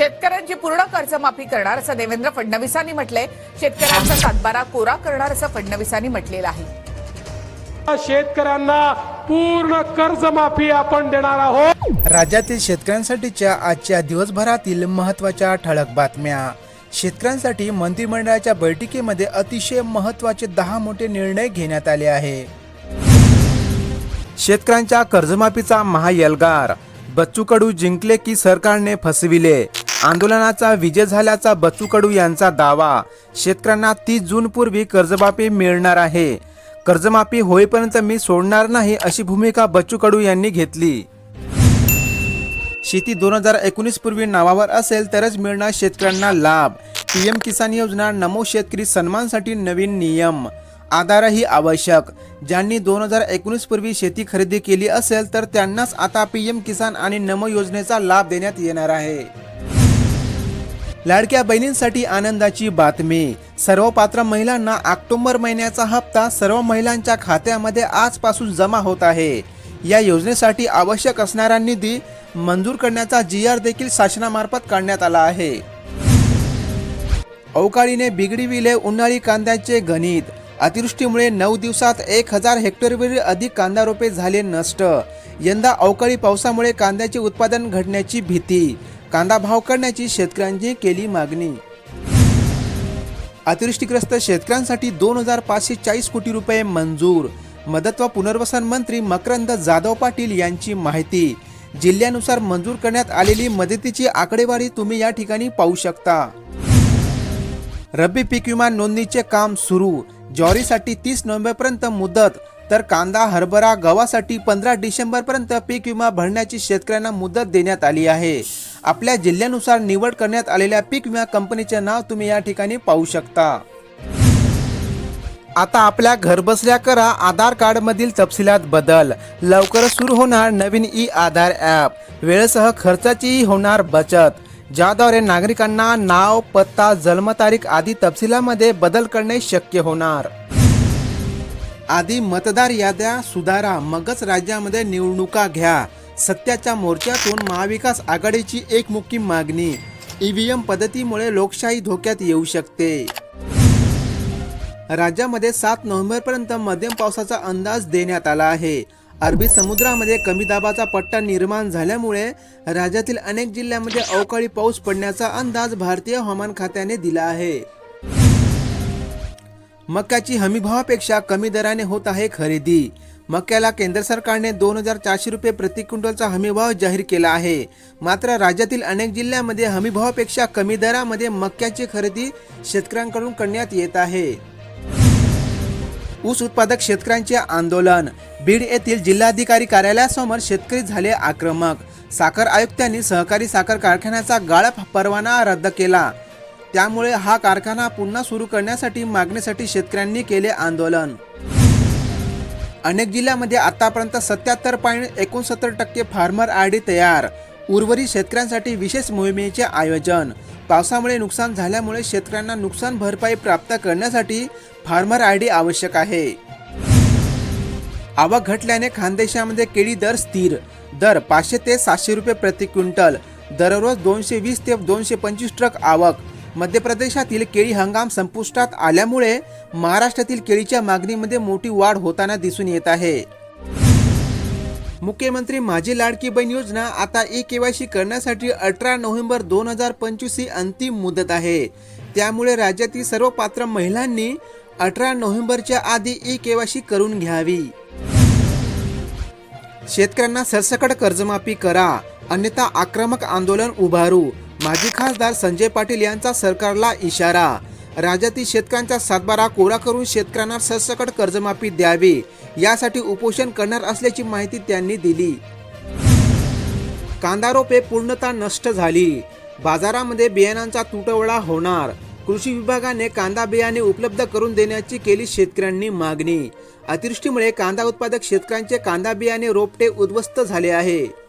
शेतकऱ्यांची पूर्ण कर्जमाफी करणार असं देवेंद्र फडणवीसांनी म्हटलंय. शेतकऱ्यांचा सातबारा कोरा करणार असं फडणवीसांनी म्हटलेलं आहे. शेतकऱ्यांना पूर्ण कर्जमाफी आपण देणार आहोत. राज्यातील शेतकऱ्यांसाठीच्या आजच्या दिवसभरातील महत्त्वाच्या ठळक बातम्या. शेतकऱ्यांसाठी मंत्रिमंडळाच्या बैठकीमध्ये अतिशय महत्त्वाचे दहा मोठे निर्णय घेण्यात आले आहे. शेतकऱ्यांच्या कर्जमाफीचा महायलगार. बच्चू कडू जिंकले की सरकारने फसविले. आंदोलनाचा विजय झाल्याचा बच्चू कडू यांचा दावा. शेतकऱ्यांना तीस जून पूर्वी कर्जमाफी मिळणार आहे. कर्जमाफी होईपर्यंत मी सोडणार नाही अशी भूमिका बच्चू कडू यांनी घेतली. शेती दोन हजार एकोणीस पूर्वी नावावर असेल तरच मिळणार शेतकऱ्यांना लाभ. पीएम किसान योजना नमो शेतकरी सन्मानसाठी नवीन नियम. आधारही आवश्यक. ज्यांनी दोन हजार एकोणीस पूर्वी शेती खरेदी केली असेल तर त्यांनाच आता पीएम किसान आणि नमो योजनेचा लाभ देण्यात येणार आहे. लाडक्या बहिणींसाठी आनंदाची बातमी. सर्व पात्र महिलांना ऑक्टोबर महिन्याचा हप्ता सर्व महिलांच्या खात्यामध्ये आजपासून जमा होत आहे. या योजनेसाठी आवश्यक असणारा निधी मंजूर करण्याचा जी आर देखील शासनामार्फत काढण्यात आला आहे. अवकाळीने बिघडविले उन्हाळी कांद्याचे गणित. अतिवृष्टीमुळे नऊ दिवसात एक हजार हेक्टरवरील अधिक कांदा रोपे झाले नष्ट. यंदा अवकाळी पावसामुळे कांद्याचे उत्पादन घडण्याची भीती. कांदा भाव करण्याची शेतकऱ्यांची केली मागणी. अतिवृष्टीग्रस्त शेतकऱ्यांसाठी दोन हजार पाचशे चाळीस कोटी रुपये मंजूर. मदत व पुनर्वसन मंत्री मकरंद जाधव पाटील यांची माहिती. जिल्ह्यानुसार मंजूर करण्यात आलेली मदतीची आकडेवारी तुम्ही या ठिकाणी पाहू शकता. रब्बी पीक विमा नोंदणीचे काम सुरू. ज्वारीसाठी तीस नोव्हेंबरपर्यंत मुदत तर कांदा हरभरा गव्हासाठी पंधरा डिसेंबरपर्यंत पीक विमा भरण्याची शेतकऱ्यांना मुदत देण्यात आली आहे. आपल्या जिल्ह्यानुसार निवड करण्यात आलेल्या पीक विमा कंपनीचे नाव तुम्ही या ठिकाणी पाहू शकता. आता आपल्या घरबसल्या करा आधार कार्ड मधील तपशिलात बदल. लवकरच सुरू होणार नवीन ई आधार ॲप. वेळेसह खर्चाचीही होणार बचत. ज्याद्वारे नागरिकांना नाव पत्ता जन्मतारीख आदी तपशिलामध्ये बदल करणे शक्य होणार. आधी मतदार याद्या सुधारा मगच राज्यामध्ये निवडणुका घ्या. सत्याच्या मोर्चातून महाविकास आघाडीची एक मुख्य मागणी. ईव्हीएम पद्धतीमुळे लोकशाही धोक्यात येऊ शकते. राज्यामध्ये सात नोव्हेंबरपर्यंत मध्यम पावसाचा अंदाज देण्यात आला आहे. अरबी समुद्रामध्ये कमी दाबाचा पट्टा निर्माण झाल्यामुळे राज्यातील अनेक जिल्ह्यांमध्ये अवकाळी पाऊस पडण्याचा अंदाज भारतीय हवामान खात्याने दिला आहे. मक्याची हमीभावापेक्षा कमी दराने होत आहे खरेदी. मक्याला केंद्र सरकारने दोन हजार चारशे रुपये प्रति क्विंटलचा हमीभाव जाहीर केला आहे. मात्र राज्यातील अनेक जिल्ह्यांमध्ये हमीभावापेक्षा कमी दरामध्ये मक्याची खरेदी शेतकऱ्यांकडून करण्यात येत आहे. ऊस उत्पादक शेतकऱ्यांचे आंदोलन. बीड येथील जिल्हाधिकारी कार्यालयासमोर शेतकरी झाले आक्रमक. साखर आयुक्तांनी सहकारी साखर कारखान्याचा गाळप परवाना रद्द केला. त्यामुळे हा कारखाना पुन्हा सुरू करण्यासाठी मागणीसाठी शेतकऱ्यांनी केले आंदोलन. अनेक जिल्ह्यामध्ये आतापर्यंत सत्याहत्तर पॉईंट एकोणसत्तर टक्के फार्मर आय डी तयार. उर्वरित शेतकऱ्यांसाठी विशेष मोहिमेचे आयोजन. पावसामुळे नुकसान झाल्यामुळे शेतकऱ्यांना नुकसान भरपाई प्राप्त करण्यासाठी फार्मर आय डी आवश्यक आहे. आवक घटल्याने खानदेशामध्ये केळी दर स्थिर. दर पाचशे ते सातशे रुपये प्रति क्विंटल. दररोज दोनशे वीस ते दोनशे पंचवीस ट्रक आवक. मध्य प्रदेशातील केळी हंगाम संपुष्टात आल्यामुळे महाराष्ट्रातील केळीच्या मागणीमध्ये मोठी वाढ होताना दिसून येत आहे. मुख्यमंत्री माझी लाडकी बहीण योजना आता ई केवायसी करण्यासाठी अठरा नोव्हेंबर दोन हजार पंचवीस ही अंतिम मुदत आहे. त्यामुळे राज्यातील सर्व पात्र महिलांनी अठरा नोव्हेंबरच्या आधी ई केवायसी करून घ्यावी. शेतकऱ्यांना सरसकट कर्जमाफी करा. अन्यथा आक्रमक आंदोलन उभारू. माजी खासदार संजय पाटील यांचा सरकारला इशारा. राज्यातील शेतकऱ्यांचा सातबारा कोरा करून शेतकऱ्यांना सरसकट कर्जमाफी द्यावी. यासाठी उपोषण करणार असल्याची माहिती त्यांनी दिली. कांदा रोपे पूर्णतः नष्ट झाली. बाजारामध्ये बियाणांचा तुटवडा होणार. कृषी विभागाने कांदा बियाणे उपलब्ध करून देण्याची केली शेतकऱ्यांनी मागणी. अतिवृष्टीमुळे कांदा उत्पादक शेतकऱ्यांचे कांदा बियाणे रोपटे उद्ध्वस्त झाले आहे.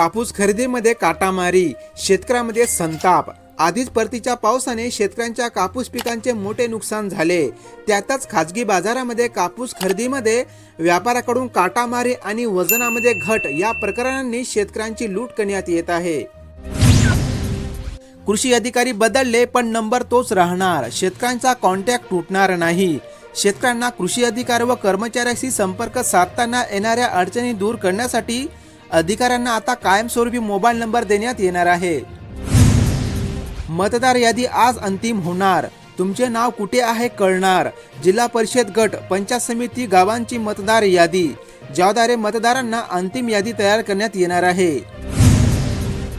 कापूस खरेदीमध्ये काटामारी शेतकऱ्यामध्ये संताप. आधीच परतीच्या पावसाने शेतकऱ्यांच्या कापूस पिकांचे मोठे नुकसान झाले. त्यातच खाजगी बाजारामध्ये कापूस खरेदीमध्ये व्यापाऱ्याकडून काटामारी आणि वजनामध्ये घट या प्रकरणांनी शेतकऱ्यांची लूट करण्यात येत आहे. कृषी अधिकारी बदलले पण नंबर तोच राहणार. शेतकऱ्यांचा कॉन्टॅक्ट तुटणार नाही. शेतकऱ्यांना कृषी अधिकारी व कर्मचाऱ्याशी संपर्क साधताना येणाऱ्या अडचणी दूर करण्यासाठी अधिकाऱ्यांना आता कायमस्वरूपी मोबाईल नंबर देण्यात येणार आहे. मतदार यादी आज अंतिम होणार. तुमचे नाव कुठे आहे कळणार. जिल्हा परिषद गट पंचायत समिती गावांची मतदार यादी. ज्याद्वारे मतदारांना अंतिम यादी तयार करण्यात येणार आहे.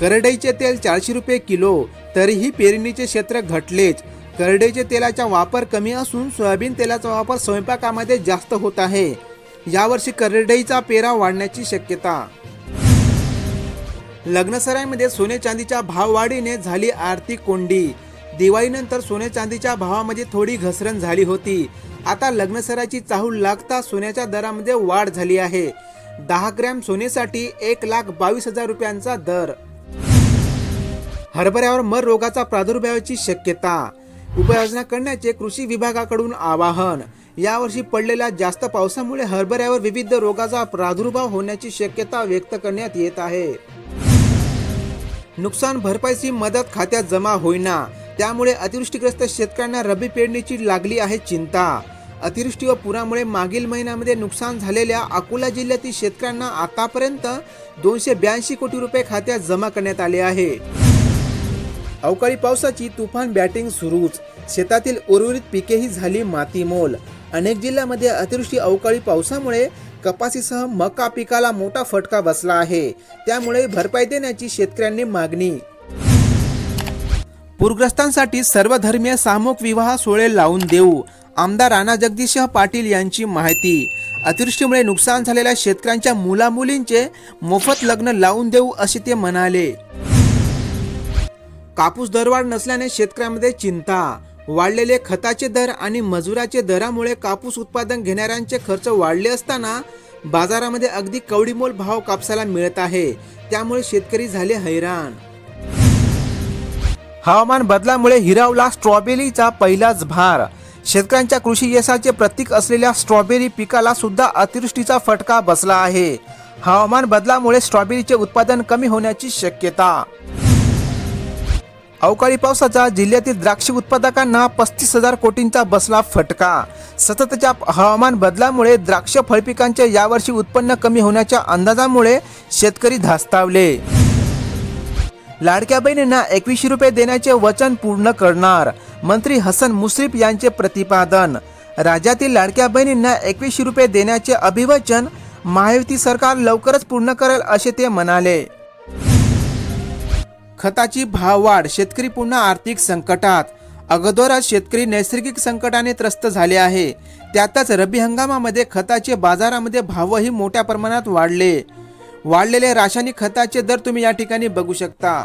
करडईचे तेल चारशे रुपये किलो तरीही पेरणीचे क्षेत्र घटलेच. करडईचे तेलाचा वापर कमी असून सोयाबीन तेलाचा वापर स्वयंपाकामध्ये जास्त होत आहे. यावर्षी करडईचा पेरा वाढण्याची शक्यता लग्नसरायमध्ये सोने चांदीच्या भाववाढीने झाली आर्थिक कोंडी. दिवाळीनंतर सोने चांदीच्या भावामध्ये थोडी घसरण झाली होती. आता लग्नसराची चाहूल लागता सोन्याच्या दरामध्ये वाढ झाली आहे. दहा ग्रॅम सोनेसाठी एक लाख बावीस हजार रुपयांचा दर. हरभऱ्यावर मर रोगाचा प्रादुर्भावाची शक्यता. उपाययोजना करण्याचे कृषी विभागाकडून आवाहन. यावर्षी पडलेल्या जास्त पावसामुळे हरभऱ्यावर विविध रोगाचा प्रादुर्भाव होण्याची शक्यता व्यक्त करण्यात येत आहे. नुकसान भरपाईची मदत खात्यात जमा होईना. त्यामुळे अतिवृष्टीग्रस्त शेतकऱ्यांना रब्बी पेरणीची लागली आहे चिंता. अतिवृष्टी व पुरामुळे मागील महिन्यामध्ये नुकसान झालेल्या अकोला जिल्ह्यातील शेतकऱ्यांना आतापर्यंत दोनशे ब्याऐंशी कोटी रुपये खात्यात जमा करण्यात आले आहे. अवकाळी पावसाची तुफान बॅटिंग सुरूच. शेतातील उर्वरित पिकेही झाली मातीमोल. अनेक जिल्ह्यामध्ये अतिवृष्टी अवकाळी पावसामुळे कपासीसह मका पिकाला मोठा फटका बसला आहे. त्यामुळे भरपाई देण्याची शेतकऱ्यांनी मागणी. पूरग्रस्तांसाठी सर्वधर्मीय सामूहिक विवाह सोहळे लावून देऊ आमदार राणा जगदीशह पाटील यांची माहिती. अतिवृष्टीमुळे नुकसान झालेल्या शेतकऱ्यांच्या मुलामुलींचे मोफत लग्न लावून देऊ असे ते म्हणाले. कापूस दरवाढ नसल्याने शेतकऱ्यांमध्ये चिंता वाढलेले खताचे दर आणि मजुराचे दरामुळे कापूस उत्पादन घेणाऱ्यांचे खर्च वाढले असताना बाजारामध्ये अगदी कवडीमोल भाव कापसाला मिळत आहे. त्यामुळे शेतकरी झाले हैराण. हवामान बदलामुळे हिरावला स्ट्रॉबेरीचा पहिलाच भार. शेतकऱ्यांच्या कृषी यशाचे प्रतीक असलेल्या स्ट्रॉबेरी पिकाला सुद्धा अतिवृष्टीचा फटका बसला आहे. हवामान बदलामुळे स्ट्रॉबेरीचे उत्पादन कमी होण्याची शक्यता अवकाळी पावसाचा जिल्ह्यातील द्राक्ष उत्पादकांना पस्तीस हजार कोटींचा बसला फटका. सततच्या हवामान बदलामुळे द्राक्ष फळपिकांचे यावर्षी उत्पन्न कमी होण्याच्या अंदाजामुळे शेतकरी धास्तावले. लाडक्या बहिणींना एकवीसशे रुपये देण्याचे वचन पूर्ण करणार मंत्री हसन मुश्रीफ यांचे प्रतिपादन. राज्यातील लाडक्या बहिणींना एकवीसशे रुपये देण्याचे अभिवचन महायुती सरकार लवकरच पूर्ण करेल असे ते म्हणाले. खताची भाववाढ शेतकरी पुन्हा आर्थिक संकटात. अगोदरच शेतकरी नैसर्गिक संकटाने त्रस्त झाले आहे. त्यातच रब्बी हंगामामध्ये खताचे बाजारामध्ये भावही मोठ्या प्रमाणात वाढले. वाढलेले रासायनिक खताचे दर तुम्ही या ठिकाणी बघू शकता.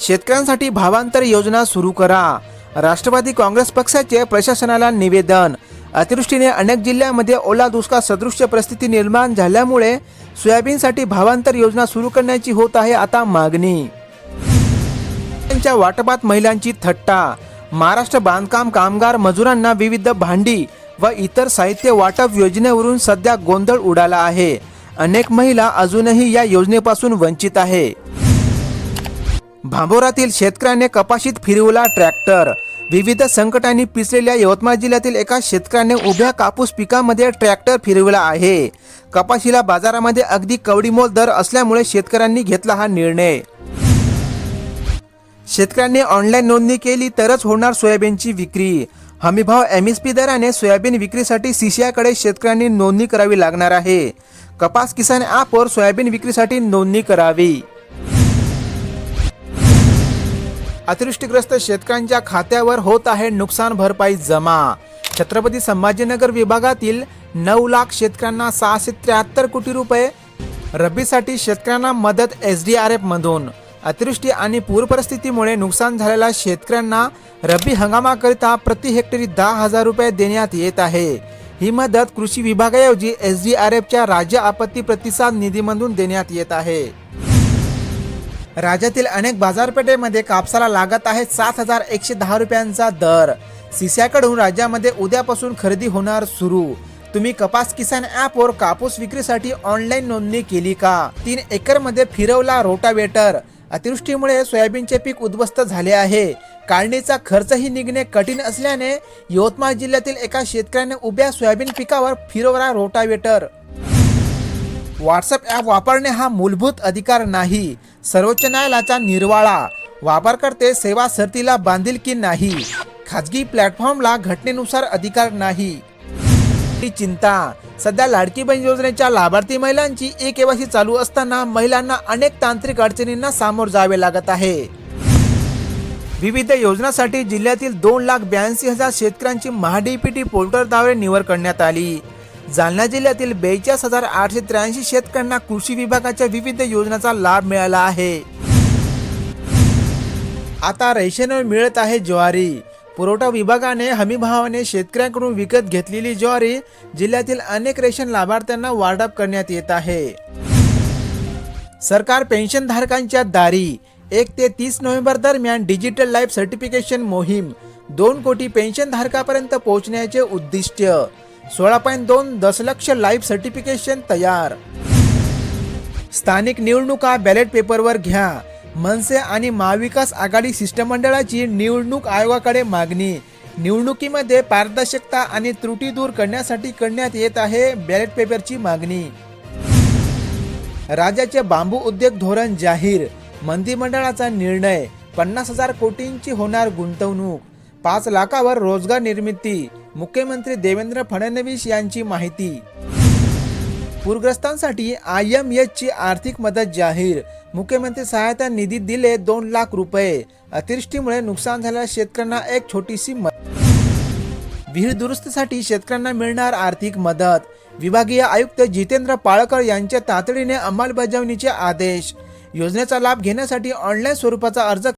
शेतकऱ्यांसाठी भावांतर योजना सुरू करा. राष्ट्रवादी काँग्रेस पक्षाचे प्रशासनाला निवेदन. अतिवृष्टीने अनेक जिल्ह्यांमध्ये ओला दुष्काळ सदृश्य परिस्थिती निर्माण झाल्यामुळे सोयाबीनसाठी भावांतर योजना सुरू करण्याची होत आहे आता मागणी. त्यांच्या वाटपात महिलांची थट्टा. महाराष्ट्र बांधकाम कामगार मजुरांना विविध भांडी व इतर साहित्य वाटप योजनेवरून सध्या गोंधळ उडाला आहे. अनेक महिला अजूनही या योजनेपासून वंचित आहे. भांबोरातील शेतकऱ्याने कपाशीत फिरवला ट्रॅक्टर. विविध संकटांनी पिसलेल्या यवतमाळ जिल्ह्यातील एका शेतकऱ्याने उभ्या कापूस पिकामध्ये ट्रॅक्टर फिरवला आहे. कपाशीला बाजारामध्ये अगदी कवडीमोल दर असल्यामुळे शेतकऱ्यांनी घेतला हा निर्णय. शेतकऱ्यांनी ऑनलाईन नोंदणी केली तरच होणार सोयाबीनची विक्री. हमीभाव एम एस पी दराने सोयाबीन विक्रीसाठी सीसीआयकडे शेतकऱ्यांनी नोंदणी करावी लागणार आहे. कपास किसान ॲपवर सोयाबीन विक्रीसाठी नोंदणी करावी. अतिवृष्टीग्रस्त शेतकऱ्यांच्या खात्यावर होत आहे नुकसान भरपाई जमा. छत्रपती संभाजीनगर विभागातील नऊ लाख शेतकऱ्यांना सहाशे त्र्याहत्तर कोटी रुपये रब्बीसाठी शेतकऱ्यांना मदत एस डी आर एफ मधून. अतिवृष्टी आणि पूर परिस्थितीमुळे नुकसान झालेल्या शेतकऱ्यांना रब्बी हंगामाकरिता प्रति हेक्टरी दहा हजार रुपये देण्यात येत आहे. ही मदत कृषी विभागाऐवजी एस डी आर एफच्या राज्य आपत्ती प्रतिसाद निधीमधून देण्यात येत आहे. राज्यातील अनेक बाजारपेठेमध्ये कापसाला लागत आहे सात हजार एकशे दहा रुपयांचा दर. सिस्याकडून राज्यामध्ये उद्यापासून खरेदी होणार सुरू. तुम्ही कपास किसान ॲपवर कापूस विक्रीसाठी ऑनलाईन नोंदणी केली का? तीन एकरमध्ये फिरवला रोटावेटर. अतिवृष्टीमुळे सोयाबीनचे पीक उद्ध्वस्त झाले आहे. काढणीचा खर्चही निघणे कठीण असल्याने यवतमाळ जिल्ह्यातील एका शेतकऱ्याने उभ्या सोयाबीन पिकावर फिरवला रोटावेटर. व्हॉट्सअप ॲप वापरणे हा मूलभूत अधिकार नाही. सर्वोच्च न्यायालयाचा निर्वाळा. वापरकर्ते सेवा सर्तीला बांधील की नाही? खाजगी प्लॅटफॉर्मला घटनेनुसार अधिकार नाही. ही चिंता. सध्या लाडकी बहीण योजनेच्या लाभार्थी महिलांची एक केवायसी चालू असताना महिलांना अनेक तांत्रिक अडचणींना सामोर जावे लागत आहे. विविध योजनांसाठी जिल्ह्यातील दोन लाख ब्याऐंशी हजार शेतकऱ्यांची महाडीपीटी पोर्टलद्वारे निवड करण्यात आली. जालना जिल्ह्यातील बेचाळीस हजार आठशे त्र्याऐंशी शेतकऱ्यांना कृषी विभागाच्या विविध योजनांचा लाभ मिळाला आहे. आता रेशनवर मिळत आहे ज्वारी. पुरवठा विभागाने हमीभावाने शेतकऱ्यांकडून विकत घेतलेली ज्वारी जिल्ह्यातील अनेक रेशन लाभार्थ्यांना वाटप करण्यात येत आहे. सरकार पेन्शन धारकांच्या दारी. एक ते तीस नोव्हेंबर दरम्यान डिजिटल लाईफ सर्टिफिकेशन मोहीम दोन कोटी पेन्शन धारकापर्यंत पोहोचण्याचे उद्दिष्ट. सोळा पॉईंट दोन दशलक्ष लाईफ सर्टिफिकेशन तयार. स्थानिक निवडणुका बॅलेट पेपरवर घ्या. मनसे आणि महाविकास आघाडी शिष्टमंडळाची निवडणूक आयोगाकडे मागणी. निवडणुकीमध्ये पारदर्शकता आणि त्रुटी दूर करण्यासाठी करण्यात येत आहे बॅलेट पेपरची मागणी. राज्याचे बांबू उद्योग धोरण जाहीर. मंत्रिमंडळाचा निर्णय पन्नास हजार कोटींची होणार गुंतवणूक. पाच लाखावर रोजगार निर्मिती मुख्यमंत्री देवेंद्र फडणवीस यांची माहिती. पूरग्रस्तांसाठी आय एम एच ची आर्थिक मदत जाहीर. मुख्यमंत्री सहायता निधी दिले दोन लाख रुपये. अतिवृष्टीमुळे नुकसान झालेल्या शेतकऱ्यांना एक छोटीशी मदत विहीर दुरुस्तीसाठी शेतकऱ्यांना मिळणार आर्थिक मदत. विभागीय आयुक्त जितेंद्र पाळकर यांच्या तातडीने अंमलबजावणीचे आदेश. योजनेचा लाभ घेण्यासाठी ऑनलाईन स्वरूपाचा अर्ज